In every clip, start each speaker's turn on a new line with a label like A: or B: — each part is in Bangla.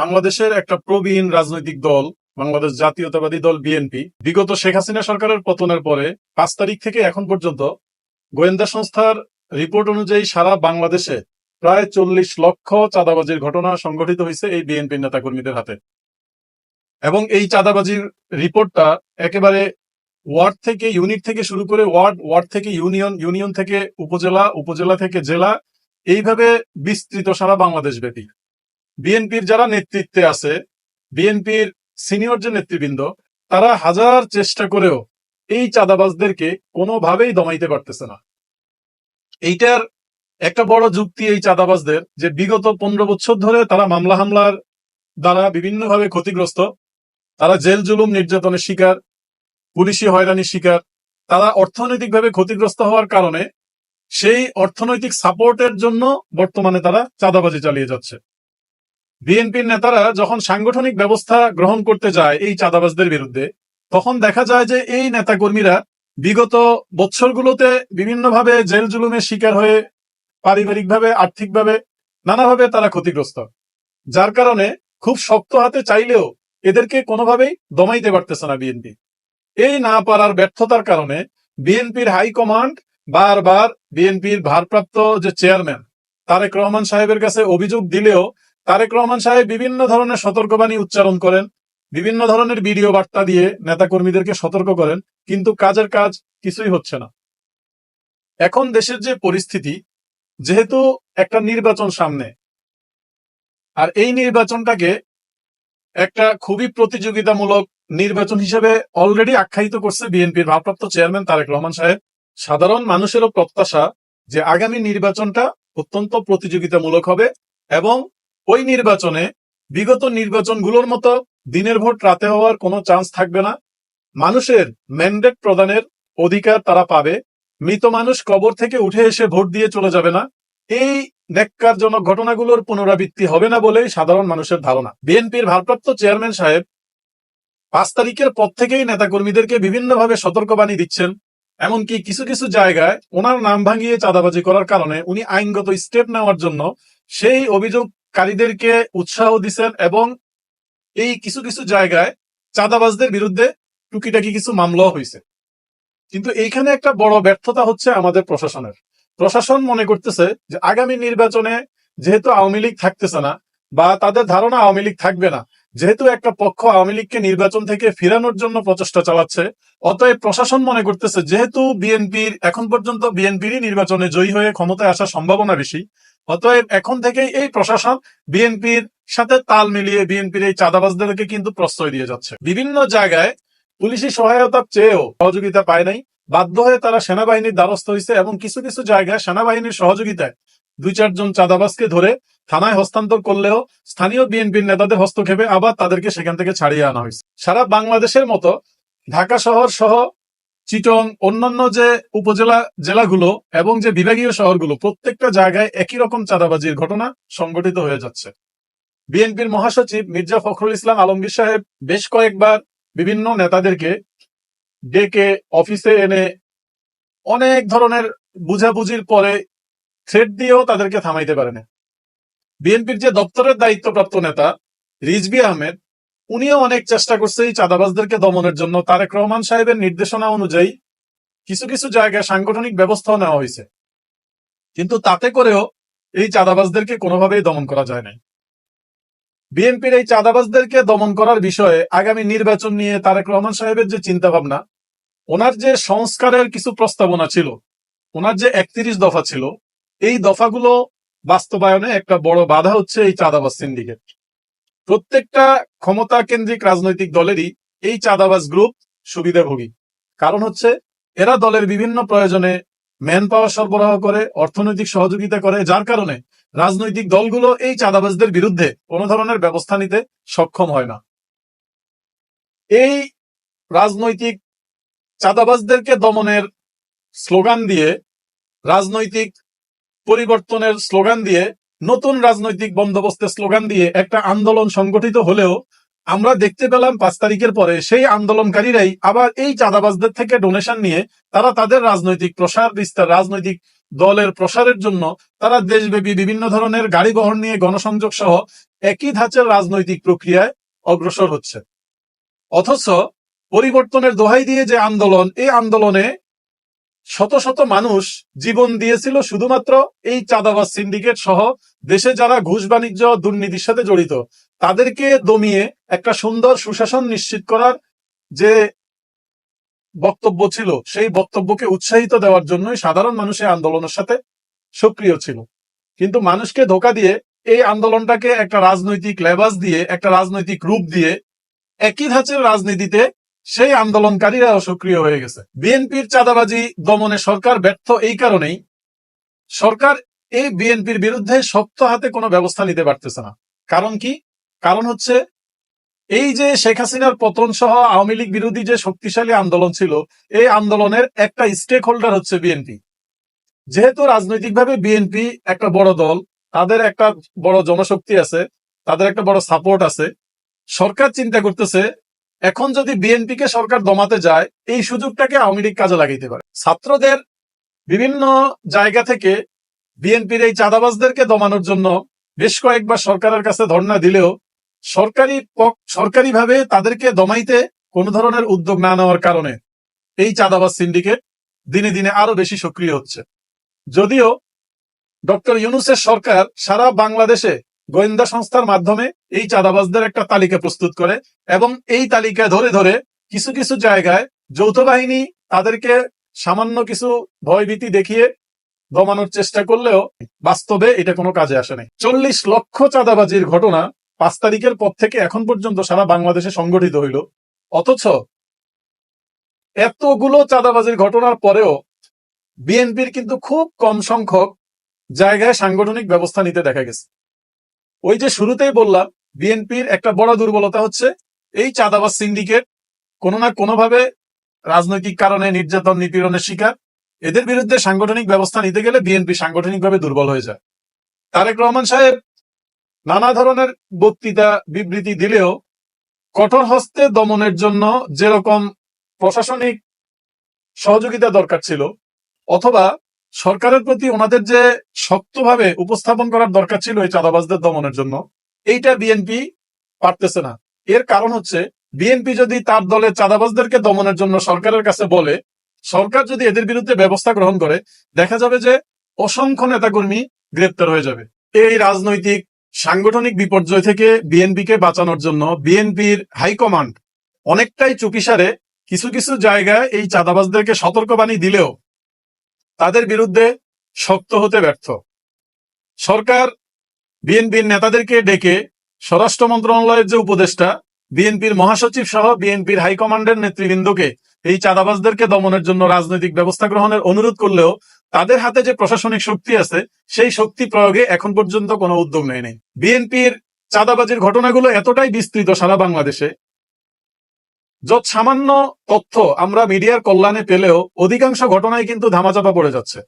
A: বাংলাদেশের একটা প্রবীণ রাজনৈতিক দল, বাংলাদেশ জাতীয়তাবাদী দল বিএনপি, বিগত শেখ হাসিনা সরকারের পতনের পরে পাঁচ তারিখ থেকে এখন পর্যন্ত গোয়েন্দা সংস্থার রিপোর্ট অনুযায়ী সারা বাংলাদেশে প্রায় চল্লিশ লক্ষ চাঁদাবাজির ঘটনা সংঘটিত হয়েছে এই বিএনপি নেতাকর্মীদের হাতে। এবং এই চাঁদাবাজির রিপোর্টটা একেবারে ওয়ার্ড থেকে, ইউনিট থেকে শুরু করে ওয়ার্ড ওয়ার্ড থেকে ইউনিয়ন ইউনিয়ন থেকে উপজেলা উপজেলা থেকে জেলা, এইভাবে বিস্তৃত সারা বাংলাদেশ ব্যাপী বিএনপির যারা নেতৃত্বে আছে, বিএনপির সিনিয়র যে নেতৃবৃন্দ, তারা হাজার চেষ্টা করেও এই চাঁদাবাজদেরকে কোনোভাবেই দমাইতে পারতেছে না। এইটার একটা বড় যুক্তি এই চাঁদাবাজদের, যে বিগত পনেরো বছর ধরে তারা মামলা হামলার দ্বারা বিভিন্নভাবে ক্ষতিগ্রস্ত। তারা জেল জুলুম নির্যাতনের শিকার, পুলিশি হয়রানির শিকার। তারা অর্থনৈতিকভাবে ক্ষতিগ্রস্ত হওয়ার কারণে সেই অর্থনৈতিক সাপোর্টের জন্য বর্তমানে তারা চাঁদাবাজি চালিয়ে যাচ্ছে। বিএনপির নেতারা যখন সাংগঠনিক ব্যবস্থা গ্রহণ করতে যায় এই চাঁদাবাজদের বিরুদ্ধে, তখন দেখা যায় যে এই নেতাকর্মীরা বিগত বছরগুলোতে বিভিন্নভাবে জেল জুলুমের শিকার হয়ে পারিবারিকভাবে, আর্থিকভাবে নানাভাবে তারা ক্ষতিগ্রস্ত। যার কারণে খুব শক্ত হাতে চাইলেও এদেরকে কোনোভাবেই দমাইতে পারতেছে না বিএনপি। এই না পারার ব্যর্থতার কারণে বিএনপির হাইকমান্ড বারবার বিএনপির ভারপ্রাপ্ত যে চেয়ারম্যান, তারেক রহমান সাহেবের কাছে অভিযোগ দিলেও তারেক রহমান সাহেব বিভিন্ন ধরনের সতর্কবাণী উচ্চারণ করেন, বিভিন্ন ধরনের ভিডিও বার্তা দিয়ে নেতাকর্মীদেরকে সতর্ক করেন, কিন্তু কাজের কাজ কিছুই হচ্ছে না। এখন দেশের যে পরিস্থিতি, যেহেতু একটা নির্বাচন সামনে, আর এই নির্বাচনটাকে একটা খুবই প্রতিযোগিতামূলক নির্বাচন হিসেবে অলরেডি আখ্যায়িত করছে বিএনপির ভারপ্রাপ্ত চেয়ারম্যান তারেক রহমান সাহেব। সাধারণ মানুষেরও প্রত্যাশা যে আগামী নির্বাচনটা অত্যন্ত প্রতিযোগিতামূলক হবে এবং ওই নির্বাচনে, বিগত নির্বাচনগুলোর মতো দিনের ভোট রাতে হওয়ার কোনো চান্স থাকবে না। মানুষের ম্যান্ডেট প্রদানের অধিকার তারা পাবে। মৃত মানুষ কবর থেকে উঠে এসে ভোট দিয়ে চলে যাবে না। এই ন্যাক্কারজনক ঘটনাগুলোর পুনরাবৃত্তি হবে না বলেই সাধারণ মানুষের ধারণা। বিএনপির ভারপ্রাপ্ত চেয়ারম্যান সাহেব পাঁচ তারিখের পর থেকেই নেতাকর্মীদেরকে বিভিন্নভাবে সতর্কবাণী দিচ্ছেন। এমনকি কিছু কিছু জায়গায় ওনার নাম ভাঙিয়ে চাঁদাবাজি করার কারণে উনি আইনগত স্টেপ নেওয়ার জন্য সেই অভিযোগকারীদেরকে উৎসাহ দিচ্ছেন এবং এই কিছু কিছু জায়গায় চাঁদাবাজদের বিরুদ্ধে টুকিটাকি কিছু মামলাও হয়েছে কিন্তু এইখানে একটা বড় ব্যর্থতা হচ্ছে আমাদের প্রশাসনের। প্রশাসন মনে করতেছে যে আগামী নির্বাচনে যেহেতু আওয়ামী লীগ থাকতেছে না বা তাদের ধারণা আওয়ামী লীগ থাকবে না, যেহেতু একটা পক্ষ আওয়ামী লীগকে নির্বাচন থেকে ফিরানোর জন্য প্রচেষ্টা চালাচ্ছে, অতএব প্রশাসন মনে করতেছে যেহেতু বিএনপির, এখন পর্যন্ত বিএনপিরই নির্বাচনে জয়ী হয়ে ক্ষমতায় আসার সম্ভাবনা বেশি অতএব এখন থেকেই এই প্রশাসন বিএনপির সাথে তাল মিলিয়ে বিএনপির এই চাঁদাবাজদেরকে কিন্তু প্রশ্রয় দিয়ে যাচ্ছে। বিভিন্ন জায়গায় পুলিশি সহায়তা চেয়েও সহযোগিতা পায় নাই। বাধ্য হয়ে তারা সেনাবাহিনীর দ্বারস্থ হয়েছে এবং কিছু কিছু জায়গায় সেনাবাহিনীর সহযোগিতায় দুই চারজন চাঁদাবাজকে ধরে থানায় হস্তান্তর করলেও স্থানীয় বিএনপির নেতাদের হস্তক্ষেপে আবার তাদেরকে সেখান থেকে ছাড়িয়ে আনা হয়েছে। সারা বাংলাদেশের মতো ঢাকা শহর সহ চিটং, অন্যান্য যে উপজেলা জেলাগুলো এবং যে বিভাগীয় শহরগুলো, প্রত্যেকটা জায়গায় একই রকম চাঁদাবাজির ঘটনা সংঘটিত হয়ে যাচ্ছে। বিএনপির মহাসচিব মির্জা ফখরুল ইসলাম আলমগীর সাহেব বেশ কয়েকবার বিভিন্ন নেতাদেরকে ডেকে অফিসে এনে অনেক ধরনের বুঝাবুঝির পরে থ্রেট দিয়েও তাদেরকে থামাইতে পারেনি। বিএনপির যে দপ্তরের দায়িত্বপ্রাপ্ত নেতা রিজবি আহমেদ উনিও অনেক চেষ্টা করছে এই চাঁদাবাজদেরকে দমনের জন্য। তারেক রহমান সাহেবের নির্দেশনা অনুযায়ী কিছু কিছু জায়গায় সাংগঠনিক ব্যবস্থাও নেওয়া হয়েছে। কিন্তু তাতে করেও এই চাঁদাবাজদেরকে কোনোভাবেই দমন করা যায় নাই। বিএনপির এই চাঁদাবাজদেরকে দমন করার বিষয়ে আগামী নির্বাচন নিয়ে তারেক রহমান সাহেবের যে চিন্তা ভাবনা ওনার যে সংস্কারের কিছু প্রস্তাবনা ছিল, ওনার যে একত্রিশ দফা ছিল, এই দফাগুলো বাস্তবায়নে একটা বড় বাধা হচ্ছে এই চাঁদাবাজ সিন্ডিকেট। প্রত্যেকটা ক্ষমতা কেন্দ্রিক রাজনৈতিক দলেরই এই চাঁদাবাজ গ্রুপ সুবিধাভোগী। কারণ হচ্ছে, এরা দলের বিভিন্ন প্রয়োজনে ম্যান পাওয়ার সরবরাহ করে, অর্থনৈতিক সহযোগিতা করে, যার কারণে রাজনৈতিক দলগুলো এই চাঁদাবাজদের বিরুদ্ধে কোনো ধরনের ব্যবস্থা নিতে সক্ষম হয় না। এই রাজনৈতিক চাঁদাবাজদেরকে দমনের স্লোগান দিয়ে, রাজনৈতিক পরিবর্তনের স্লোগান দিয়ে নতুন রাজনৈতিক বন্দোবস্তের স্লোগান দিয়ে একটা আন্দোলন সংগঠিত হলেও আমরা দেখতে পেলাম পাঁচ তারিখের পরে সেই আন্দোলনকারীরাই আবার এই চাঁদাবাজদের থেকে ডোনেশন নিয়ে তারা তাদের রাজনৈতিক প্রসার, বিস্তার, রাজনৈতিক দলের প্রসারের জন্য তারা দেশব্যাপী বিভিন্ন ধরনের গাড়ি বহন নিয়ে গণসংযোগ সহ একই ধাঁচের রাজনৈতিক প্রক্রিয়ায় অগ্রসর হচ্ছে। অথচ পরিবর্তনের দোহাই দিয়ে যে আন্দোলন, এই আন্দোলনে শত শত মানুষ জীবন দিয়েছিল শুধুমাত্র এই চাঁদাবাজ সিন্ডিকেট সহ দেশে যারা ঘুষ বাণিজ্য দুর্নীতির সাথে জড়িত, তাদেরকে দমিয়ে একটা সুন্দর সুশাসন নিশ্চিত করার যে বক্তব্য ছিল, সেই বক্তব্যকে উৎসাহিত দেওয়ার জন্যই সাধারণ মানুষ এই আন্দোলনের সাথে সক্রিয় ছিল। কিন্তু মানুষকে ধোকা দিয়ে এই আন্দোলনটাকে একটা রাজনৈতিক লেবাস দিয়ে, একটা রাজনৈতিক রূপ দিয়ে একই ধাঁচের রাজনীতিতে সেই আন্দোলনকারীরাও সক্রিয় হয়ে গেছে। বিএনপির চাঁদাবাজি দমনে সরকার ব্যর্থ এই কারণেই সরকার এই বিএনপির বিরুদ্ধে শক্ত হাতে কোনো ব্যবস্থা নিতে পারতেছে না। কারণ কি? কারণ হচ্ছে এই যে শেখ হাসিনার পতন সহ আওয়ামী লীগ বিরোধী যে শক্তিশালী আন্দোলন ছিল, এই আন্দোলনের একটা স্টেক হোল্ডার হচ্ছে বিএনপি। যেহেতু রাজনৈতিকভাবে বিএনপি একটা বড় দল, তাদের একটা বড় জনশক্তি আছে, তাদের একটা বড় সাপোর্ট আছে, সরকার চিন্তা করতেছে এখন যদি বিএনপি কে সরকার দমাতে যায়, এই সুযোগটাকে আওয়ামী লীগ কাজে লাগাইতে পারে। ছাত্রদের বিভিন্ন জায়গা থেকে বিএনপির এই চাঁদাবাজদেরকে দমানোর জন্য বেশ কয়েকবার সরকারের কাছে ধর্ণা দিলেও সরকারি সরকারিভাবে তাদেরকে দমাইতে কোন ধরনের উদ্যোগ না নেওয়ার কারণে এই চাঁদাবাজ সিন্ডিকেট দিনে দিনে আরও বেশি সক্রিয় হচ্ছে। যদিও ডক্টর ইউনুসের সরকার সারা বাংলাদেশে গোয়েন্দা সংস্থার মাধ্যমে এই চাঁদাবাজদের একটা তালিকা প্রস্তুত করে এবং এই তালিকা ধরে ধরে কিছু কিছু জায়গায় যৌথ বাহিনী তাদেরকে সামান্য কিছু ভয়ভীতি দেখিয়ে দমানোর চেষ্টা করলেও বাস্তবে এটা কোনো কাজে আসে নাই। চল্লিশ লক্ষ চাঁদাবাজির ঘটনা পাঁচ তারিখের পর থেকে এখন পর্যন্ত সারা বাংলাদেশে সংগঠিত হইল। অথচ এতগুলো চাঁদাবাজির ঘটনার পরেও বিএনপির কিন্তু খুব কম সংখ্যক জায়গায় সাংগঠনিক ব্যবস্থা নিতে দেখা গেছে। ওই যে শুরুতেই বললাম, বিএনপির একটা বড় দুর্বলতা হচ্ছে এই চাঁদাবাজ সিন্ডিকেট কোনো না কোনোভাবে রাজনৈতিক কারণে নির্যাতন, নিপীড়নের শিকার। এদের বিরুদ্ধে সাংগঠনিক ব্যবস্থা নিতে গেলে বিএনপি সাংগঠনিকভাবে দুর্বল হয়ে যায়। তারেক রহমান সাহেব নানা ধরনের বক্তৃতা, বিবৃতি দিলেও কঠোর হস্তে দমনের জন্য যেরকম প্রশাসনিক সহযোগিতা দরকার ছিল, অথবা সরকারের প্রতি ওনাদের যে শক্তভাবে উপস্থাপন করার দরকার ছিল এই চাঁদাবাজদের দমনের জন্য, এইটা বিএনপি পারতেছে না। এর কারণ হচ্ছে, বিএনপি যদি তার দলের চাঁদাবাজদেরকে দমনের জন্য সরকারের কাছে বলে, সরকার যদি এদের বিরুদ্ধে ব্যবস্থা গ্রহণ করে, দেখা যাবে যে অসংখ্য নেতাকর্মী গ্রেপ্তার হয়ে যাবে। এই রাজনৈতিক, সাংগঠনিক বিপর্যয় থেকে বিএনপিকে বাঁচানোর জন্য বিএনপির হাইকমান্ড অনেকটাই চুপিসারে কিছু কিছু জায়গায় এই চাঁদাবাজদেরকে সতর্কবাণী দিলেও তাদের বিরুদ্ধে শক্ত হতে ব্যর্থ। সরকার বিএনপির নেতাদেরকে ডেকে স্বরাষ্ট্র মন্ত্রণালয়ের যে উপদেষ্টা, বিএনপির মহাসচিব সহ বিএনপির হাইকমান্ডের নেতৃবৃন্দকে এই চাঁদাবাজদেরকে দমনের জন্য রাজনৈতিক ব্যবস্থা গ্রহণের অনুরোধ করলেও তাদের হাতে যে প্রশাসনিক শক্তি আছে, সেই শক্তি প্রয়োগে এখন পর্যন্ত কোনো উদ্যোগ নেয়নি বিএনপির চাঁদাবাজির ঘটনাগুলো এতটাই বিস্তৃত সারা বাংলাদেশে যত সামান্য তথ্য আমরা মিডিয়ার কল্যাণে পেলেও অধিকাংশ ঘটনায় কিন্তু ধামাচাপা পড়ে যাচ্ছে।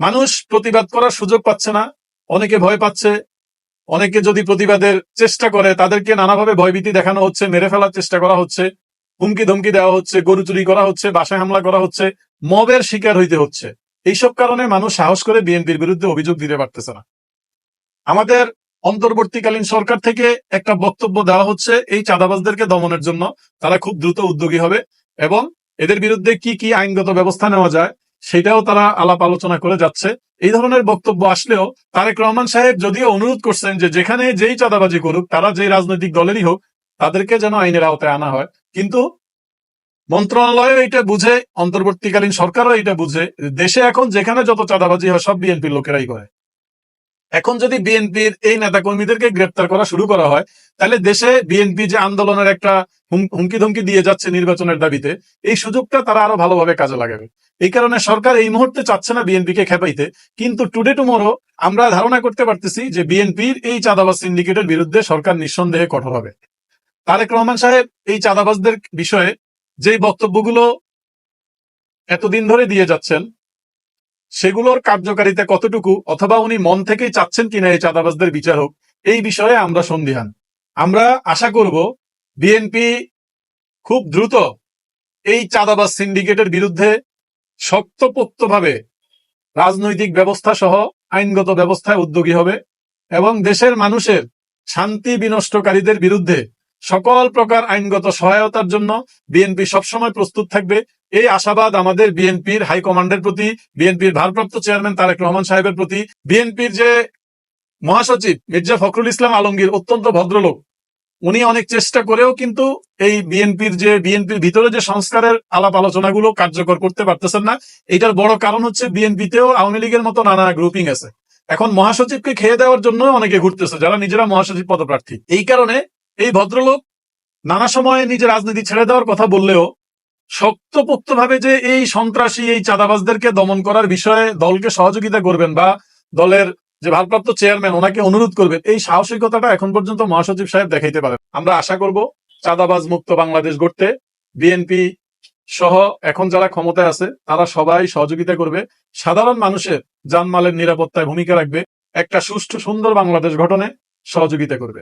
A: মানুষ প্রতিবাদ করার সুযোগ পাচ্ছে না, অনেকে ভয় পাচ্ছে, অনেকে যদি প্রতিবাদের চেষ্টা করে তাদেরকে নানাভাবে ভয়ভীতি দেখানো হচ্ছে, মেরে ফেলার চেষ্টা করা হচ্ছে হুমকি ধমকি দেওয়া হচ্ছে, গরু চুরি করা হচ্ছে, বাসায় হামলা করা হচ্ছে, মবের শিকার হইতে হচ্ছে। এইসব কারণে মানুষ সাহস করে বিএনপির বিরুদ্ধে অভিযোগ দিতে পারতেছে না। আমাদের অন্তর্বর্তীকালীন সরকার থেকে একটা বক্তব্য দেওয়া হচ্ছে এই চাঁদাবাজদেরকে দমনের জন্য। তারা খুব দ্রুত উদ্যোগী হবে এবং এদের বিরুদ্ধে কি কি আইনগত ব্যবস্থা নেওয়া যায় সেটাও তারা আলাপ আলোচনা করে যাচ্ছে। এই ধরনের বক্তব্য আসলেও তারেক রহমান সাহেব যদিও অনুরোধ করছেন যে যেখানে যেই চাঁদাবাজি করুক, তারা যেই রাজনৈতিক দলেরই হোক, তাদেরকে যেন আইনের আওতায় আনা হয়। কিন্তু মন্ত্রণালয় এটা বুঝে, অন্তর্বর্তীকালীন সরকারও এটা বুঝে, দেশে এখন যেখানে যত চাঁদাবাজি হয় সব বিএনপির লোকেরাই করে। এখন যদি বিএনপির এই নেতাকর্মীদেরকে গ্রেপ্তার করা শুরু করা হয়, তাহলে দেশে বিএনপি যে আন্দোলনের একটা হুমকি ধমকি দিয়ে যাচ্ছে নির্বাচনের দাবিতে, এই সুযোগটা তারা আরও ভালোভাবে কাজে লাগাবে। এই কারণে সরকার এই মুহূর্তে চাচ্ছে না বিএনপিকে খেপাইতে, কিন্তু টুডে টুমোরো আমরা ধারণা করতে পারতেছি যে বিএনপির এই চাঁদাবাজ সিন্ডিকেটের বিরুদ্ধে সরকার নিঃসন্দেহে কঠোর হবে। তারেক রহমান সাহেব এই চাঁদাবাজদের বিষয়ে যে বক্তব্যগুলো এতদিন ধরে দিয়ে যাচ্ছেন সেগুলোর কার্যকারিতা কতটুকু অথবা উনি মন থেকেই চাচ্ছেন কিনা এই চাঁদাবাজদের বিচার হোক, এই বিষয়ে আমরা সন্দিহান। আমরা আশা করব বিএনপি খুব দ্রুত এই চাঁদাবাজ সিন্ডিকেটের বিরুদ্ধে শক্তপোক্তভাবে রাজনৈতিক ব্যবস্থা সহ আইনগত ব্যবস্থায় উদ্যোগী হবে এবং দেশের মানুষের শান্তি বিনষ্টকারীদের বিরুদ্ধে সকল প্রকার আইনগত সহায়তার জন্য বিএনপি সবসময় প্রস্তুত থাকবে। এই আশাবাদ আমাদের বিএনপির হাইকমান্ডের প্রতি, বিএনপির ভারপ্রাপ্ত চেয়ারম্যান তারেক রহমান সাহেবের প্রতি, বিএনপির যে মহাসচিব মির্জা ফখরুল ইসলাম আলমগীর অত্যন্ত ভদ্রলোক, উনি অনেক চেষ্টা করেও কিন্তু এই বিএনপির যে, বিএনপির ভিতরে যে সংস্কারের আলাপ আলোচনাগুলো কার্যকর করতে পারতেছেন না, এটার বড় কারণ হচ্ছে বিএনপিতেও আওয়ামী লীগের মতো নানা গ্রুপিং আছে। এখন মহাসচিবকে খেয়ে দেওয়ার জন্য অনেকে ঘুরতেছে, যারা নিজেরা মহাসচিব পদপ্রার্থী। এই কারণে এই ভদ্রলোক নানা সময়ে নিজের রাজনীতি ছেড়ে দেওয়ার কথা বললেও শক্তপোক্ত ভাবে যে এই সন্ত্রাসী, এই চাঁদাবাজদেরকে দমন করার বিষয়ে দলকে সহযোগিতা করবেন বা দলের যে ভারপ্রাপ্ত চেয়ারম্যান ওনাকে অনুরোধ করবেন, এই সাহসিকতাটা এখন পর্যন্ত মহাসচিব সাহেব দেখাইতে পারেন। আমরা আশা করব চাঁদাবাজ মুক্ত বাংলাদেশ গড়তে বিএনপি সহ এখন যারা ক্ষমতায় আছে, তারা সবাই সহযোগিতা করবে। সাধারণ মানুষের জানমালের নিরাপত্তায় ভূমিকা রাখবে। একটা সুষ্ঠু, সুন্দর বাংলাদেশ গঠনে সহযোগিতা করবে।